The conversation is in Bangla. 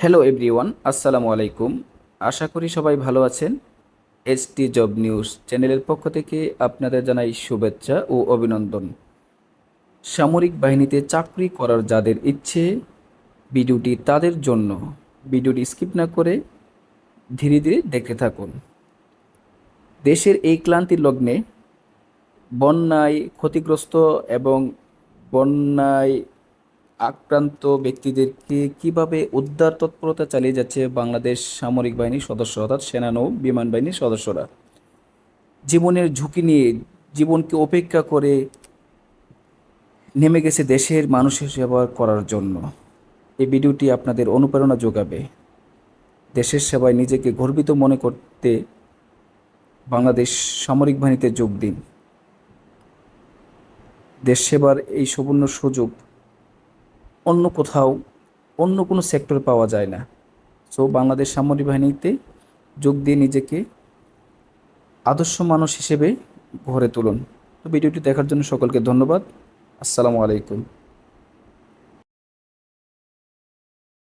হ্যালো এভরিওয়ান আসসালামু আলাইকুম আশা করি সবাই ভালো আছেন। এসটি জব নিউজ চ্যানেলের পক্ষ থেকে আপনাদের জানাই শুভেচ্ছা ও অভিনন্দন। সামরিক বাহিনীতে চাকরি করার যাদের ইচ্ছে, ভিডিওটি তাদের জন্য। ভিডিওটি স্কিপ না করে ধীরে ধীরে দেখতে থাকুন। দেশের এই ক্লান্তির লগ্নে বন্যায় ক্ষতিগ্রস্ত এবং বন্যায় আক্রান্ত ব্যক্তিদেরকে কীভাবে উদ্ধার তৎপরতা চালিয়ে যাচ্ছে বাংলাদেশ সামরিক বাহিনীর সদস্য অর্থাৎ সেনানৌ বিমান বাহিনীর সদস্যরা? জীবনের ঝুঁকি নিয়ে জীবনকে উপেক্ষা করে নেমে গেছে দেশের মানুষের সেবা করার জন্য। এই ভিডিওটি আপনাদের অনুপ্রেরণা যোগাবে। দেশের সেবায় নিজেকে গর্বিত মনে করতে বাংলাদেশ সামরিক বাহিনীতে যোগ দিন। দেশ সেবার এই সুবর্ণ সুযোগ অন্য কোথাও অন্য কোনো সেক্টর পাওয়া যায় না। সো বাংলাদেশ সামরিক বাহিনীতে যোগ দিয়ে নিজেকে আদর্শ মানুষ হিসেবে ঘরে তুলুন। তো, ভিডিওটি দেখার জন্য সকলকে ধন্যবাদ। আসসালামু আলাইকুম।